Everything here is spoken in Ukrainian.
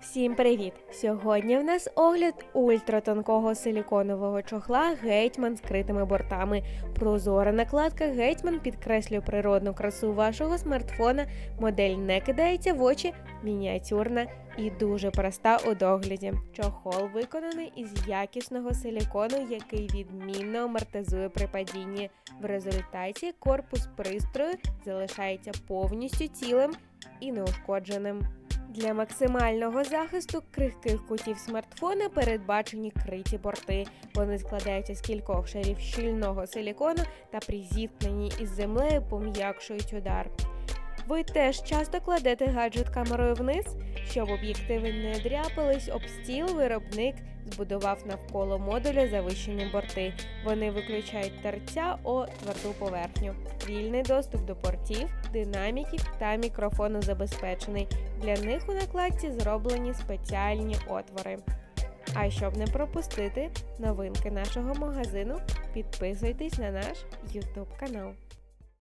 Всім привіт! Сьогодні в нас огляд ультратонкого силіконового чохла Гетьман з критими бортами. Прозора накладка Гетьман підкреслює природну красу вашого смартфона. Модель не кидається в очі, мініатюрна і дуже проста у догляді. Чохол виконаний із якісного силікону, який відмінно амортизує при падінні. В результаті корпус пристрою залишається повністю цілим і неушкодженим. Для максимального захисту крихких кутів смартфона передбачені криті борти. Вони складаються з кількох шарів щільного силікону та при зіткненні із землею пом'якшують удар. Ви теж часто кладете гаджет камерою вниз, щоб об'єктиви не дряпались об стіл, виробник збудував навколо модуля завищені борти. Вони виключають терця о тверду поверхню. Вільний доступ до портів, динаміків та мікрофону забезпечений. Для них у накладці зроблені спеціальні отвори. А щоб не пропустити новинки нашого магазину, підписуйтесь на наш YouTube канал.